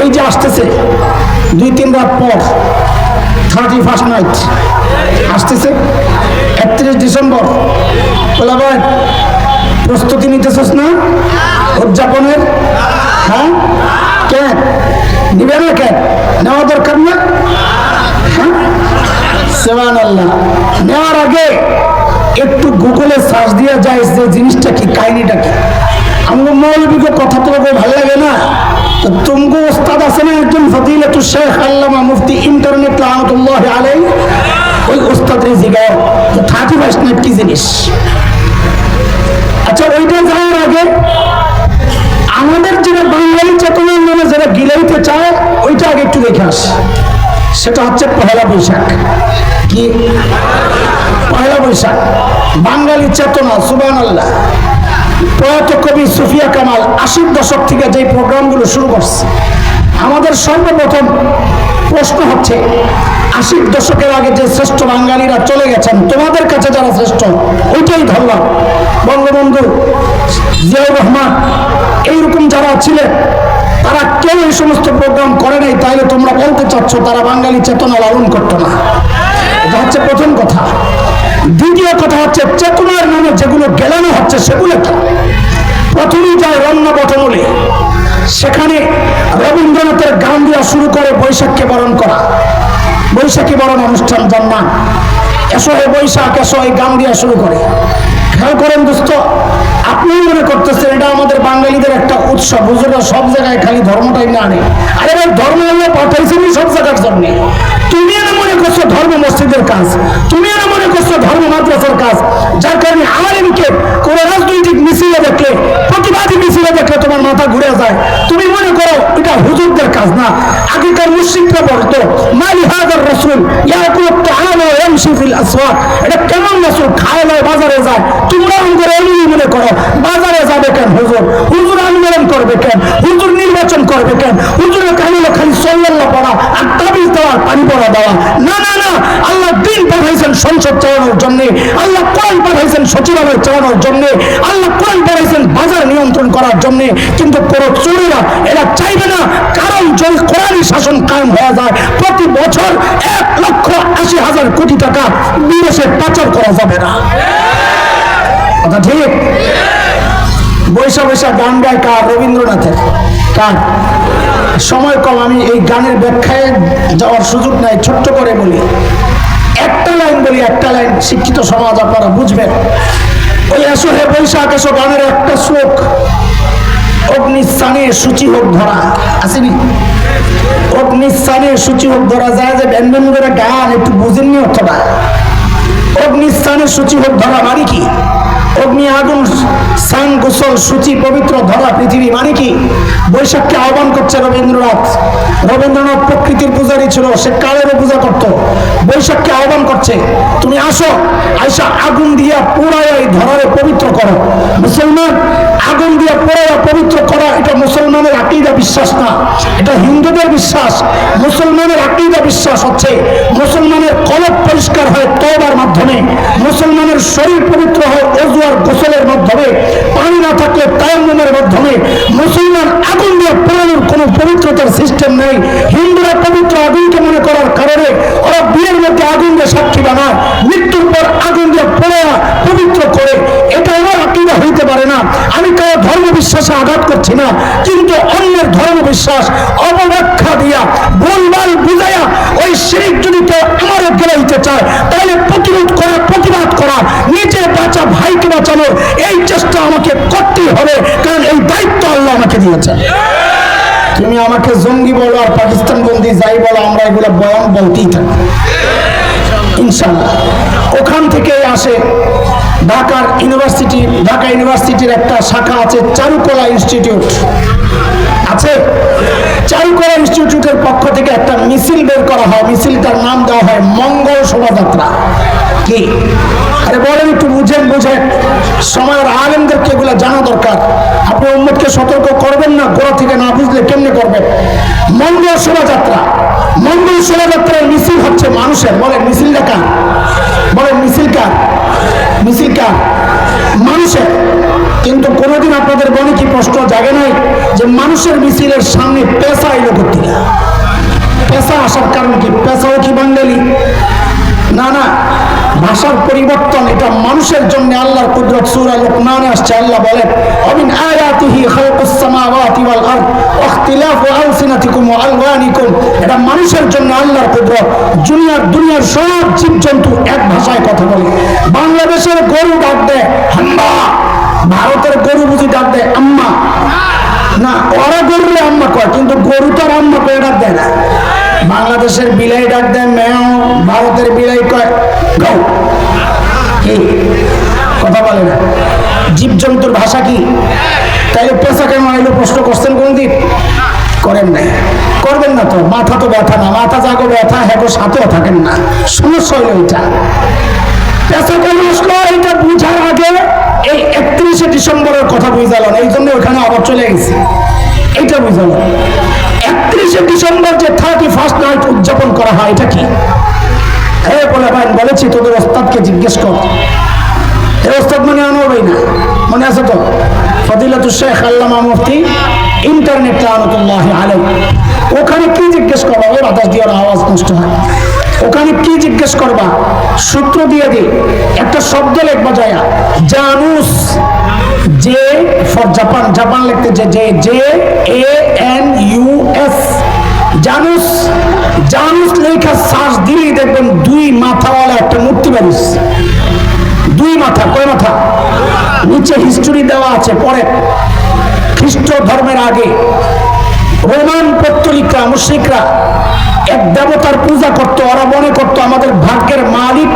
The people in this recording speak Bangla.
এই যে আসতেছে, দুই, তিন রাত পর থার্টি ফার্স্ট নাইট আসতেছে, একত্রিশ ডিসেম্বর। ভাই, প্রস্তুতি নিতেছিস না? উদযাপনের? হ্যাঁ? কেন নিবে না কেন নেওয়া দরকার না? হ্যাঁ? সেবান আল্লাহ নেওয়ার আগে একটু গুগলে সার্চ দিয়ে যায় যে জিনিসটা কি, কাহিনীটা কি? আমার মৌলবীকে কথা তো ভালো আচ্ছা আমাদের যারা বাঙালি চেতনার নামে যারা গিলাইতে চায়, ওইটা আগে একটু দেখে আস। সেটা হচ্ছে পহেলা বৈশাখ। কি? পহেলা বৈশাখ। বাঙালি চেতনা সুবান আল্লাহ প্রয়াত কবি সুফিয়া কামাল আশির দশক থেকে যে প্রোগ্রামগুলো শুরু করছে আমাদের সর্বপ্রথম প্রশ্ন হচ্ছে, আশির দশকের আগে যে শ্রেষ্ঠ বাঙালিরা চলে গেছেন, তোমাদের কাছে যারা শ্রেষ্ঠ, ওইটাই ধরলাম বঙ্গবন্ধু জিয়াউর রহমান, এইরকম যারা ছিলেন, তারা কেউ এই সমস্ত প্রোগ্রাম করে নাই, তাইলে তোমরা বলতে চাচ্ছ তারা বাঙালি চেতনা লালন করতো না। এটা হচ্ছে প্রথম কথা। দ্বিতীয় কথা হচ্ছে, চেতনার নামে যেগুলো গেলানো হচ্ছে, সেগুলো প্রথমেই যায় রন্না বটমূলে সেখানে দেওয়া শুরু করে বৈশাখকে বরণ করা। বৈশাখী বরণ অনুষ্ঠান জন্মান এসো হে বৈশাখ, এসো এই গান দেওয়া শুরু করে। খেয়াল করেন দোস্ত, আপনি মনে করতেছেন এটা আমাদের বাঙালিদের একটা উৎসব। হুজুরা সব জায়গায় খালি ধর্মটাই না আনে। আরে ভাই, ধর্ম আল্লাহ পাঠাইছেনই সব জায়গার জন্য। তুমি আর মনে করছ ধর্ম মসজিদের কাজ? তুমি আর মনে করছ ধর্ম মাদ্রাসার কাজ? যার কারণে আলেমকে কোনো রাজনৈতিক মিছিলে দেখলে, প্রতিবাদী মিছিলে দেখলে তোমার মাথা ঘুরে যায় তুমি মনে করো এটা হুজুরদের কাজ না আগেকার মুসলিমরা বলতো, মালি হাজার রসুল ইয়াকুল তাআলা ইয়ামশি ফিল আসওয়াক। এটা কেমন বাজারে যায়। তোমরা আমাদের এমনি মনে করো, বাজারে যাবে কেন হুজুর? হুজুর আন্দোলন করবে কেন? হুজুর নির্বাচন করবে কেন? হুজুরের কাহিনী খালি সল্লাল্লাহ পড়া আর তাবিজ দেওয়া পানি দেওয়া। না না না দিন পাঠাইছেন সংসদ চালানোর জন্য। আল্লাহ কোরআন পাঠাইছেন সচিবালয় চালানোর জন্য, আল্লাহ কোরআন পাঠাইছেন বাজার নিয়ন্ত্রণ করার জন্য, কিন্তু পুরো চোরেরা এরা চাইবে না, কারণ যদি কোরআনই শাসন কায়েম হয়ে যায়, প্রতি বছর এক লক্ষ আশি হাজার কোটি টাকা বিদেশে পাচার করা যাবে না। কথা ঠিক? বৈশা বৈশা গান গায় কার রবীন্দ্রনাথের? কার সময় কম, আমি এই গানের ব্যাখ্যায় যাওয়ার সুযোগ নাই, ছোট্ট করে বলি। লাইন বলি লাইন শিক্ষিত সমাজ আপনারা বুঝবেন। ওই এসো হে বৈশাখ এসো গানের একটা শ্লোক। অগ্নিস্থানে সূচি হোক ধরা। আসেনি? অগ্নিস্থানে সূচি হোক ধরা। যায় যে ব্যঞ্জন করে গান একটু বুঝেননি অর্থটা অগ্নিস্থানে সূচি হোক ধরা মানে কি? অগ্নি আগুন স্নান গোসল সূচি, পবিত্র ধরা, পৃথিবী মানে কি? বৈশাখকে আহ্বান করছে রবীন্দ্রনাথ। রবীন্দ্রনাথ প্রকৃতির পূজারী ছিল, সে কালেরও পূজা করত। বৈশাখকে আহ্বান করছে, তুমি আসো আইসা আগুন দিয়া এই ধরারে পবিত্র করো। মুসলমান, আগুন দিয়া পুরাইয়া পবিত্র করা, এটা মুসলমানের আকিদা বিশ্বাস না। এটা হিন্দুদের বিশ্বাস। মুসলমানের আকিদা বিশ্বাস হচ্ছে, মুসলমানের কলব পরিষ্কার হয় তওবার মাধ্যমে, মুসলমানের শরীর পবিত্র হয় থাকলে তায়াম্মুমের মাধ্যমে মুসলমান আগুন দিয়ে পোড়ানোর কোনো পবিত্রতার সিস্টেম নেই। হিন্দুরা পবিত্র আগুনকে মনে করার কারণে ওরা বিয়ের মধ্যে আগুন দিয়ে সাক্ষী বানায়, মৃত্যুর পর আগুন দিয়ে পোড়া পবিত্র করে। এটা আমার আকিদা হইতে পারে না। আমি কারও ধর্ম বিশ্বাসে আঘাত করছি না, কিন্তু অন্যের ধর্ম বিশ্বাস অপব্যাখ্যা দিয়া, ভুলভাল বুঝাইয়া ওই শিরিক যদি কেউ আমারও গেলাইতে চায় বাঁচা ভাইকে বাঁচানোর এই চেষ্টা আমাকে করতেই হবে, কারণ এই দায়িত্ব আল্লাহ আমাকে দিয়েছে। তুমি আমাকে জঙ্গি বলো আর পাকিস্তান বন্দি যাই বলো, আমরা এগুলো বয়ান বলতেই থাকি ইনশাল্লাহ ওখান থেকে আসে ঢাকার ইউনিভার্সিটি, ঢাকা ইউনিভার্সিটির একটা শাখা আছে, চারুকলা ইনস্টিটিউট। আছে? চারুকলা ইনস্টিটিউটের পক্ষ থেকে একটা মিছিল বের করা হয়, মিছিলটার নাম দেওয়া হয় মঙ্গল শোভাযাত্রা। কি? আরে বলেন একটু বুঝেন বুঝেন। সময়ের আলেমদেরকে এগুলো জানা দরকার। আপনি উম্মতকে সতর্ক করবেন না, গোড়া থেকে না বুঝলে কেমনে করবেন মঙ্গল শোভাযাত্রা। মঙ্গল শোভাযাত্রার মিছিল হচ্ছে মানুষের। বলেন, মিছিলটা কার? বলেন, মিছিল কার? মিছিল কার? মানুষের। কিন্তু কোনোদিন আপনাদের মনে কি প্রশ্ন জাগে নাই যে মানুষের মিছিলের সামনে পেশা এলো করতে পেশা আসার কারণ কি? পেশাও কি বাঙালি? না না, ভাষার পরিবর্তন, এটা মানুষের জন্য আল্লাহর কুদরত সূরা লুকমানে আসছে, আল্লাহ বলেন, অমিন আয়াতিহি খালকুস সামাওয়াতি ওয়াল আরদ ইখতিলাফু আলসিনাতিকুম ওয়া আলওয়ানিকুম। এটা মানুষের জন্য আল্লাহর কুদরত, দুনিয়ার দুনিয়ার সব জীবজন্তু এক ভাষায় কথা বলে। বাংলাদেশের গরু ডাক দেয় হাম্বা ভারতের গরু বুঝি ডাক দেয়, আম্মা। না, ওরা গরুরে আম্মা কয়, কিন্তু গরু তো আম্মা কয়, ডাক দেয় না। বাংলাদেশের বিলাই ডাক দেয়, ম্যাও, ভারতের বিলাই কয়, গৌ। কি? কথা বলে না। জীবজন্তুর ভাষা কি? তাইলে পেশা কেন আইলো, প্রশ্ন করছেন কোনদিন? করেন নাই। করবেন না তো, মাথা তো ব্যথা না, মাথা জাগো ব্যথা হ্যাঁ সাথেও থাকেন না। সমস্যা হইল এটা। পেশা কেন আসলো, এটা বুঝার আগে এই একত্রিশে ডিসেম্বরের কথা বুঝালাম এই জন্য ওখানে আবার চলে গেছি। এইটা বুঝালাম একত্রিশে ডিসেম্বর যে থার্টি ফার্স্ট নাইট উদযাপন করা হয়, এটা কি? হ্যাঁ বলে ভাই বলেছি, তোদের ওস্তাদকে জিজ্ঞেস কর। এই ওস্তাদ মানে আনোয়ার না? মনে আছে তো? ফদিলাতু শেখ আল্লামা মুফতি ইন্টারনেট লানতুল্লাহ আলাই ওখানে কি জিজ্ঞেস করবা ওই বাতাস দিয়ে আওয়াজ নষ্ট হয়। ওখানে কি জিজ্ঞেস করবা? সূত্র দিয়ে দি। একটা শব্দ লিখবা যায়। Janus. J for Japan. Japan লিখতে যে J J, A, N, U S Janus. Janus লেখা শ্বাস দিলেই দেখবেন দুই মাথাওয়ালা একটা মূর্তি বানিস। দুই মাথা, কয় মাথা? নিচে হিস্টোরি দেওয়া আছে, পরে। খ্রিস্ট ধর্মের আগে। রোমান পত্তলিকরা মুশরিকরা এক দেবতার পূজা করত ওরা মনে করতো আমাদের ভাগ্যের মালিক।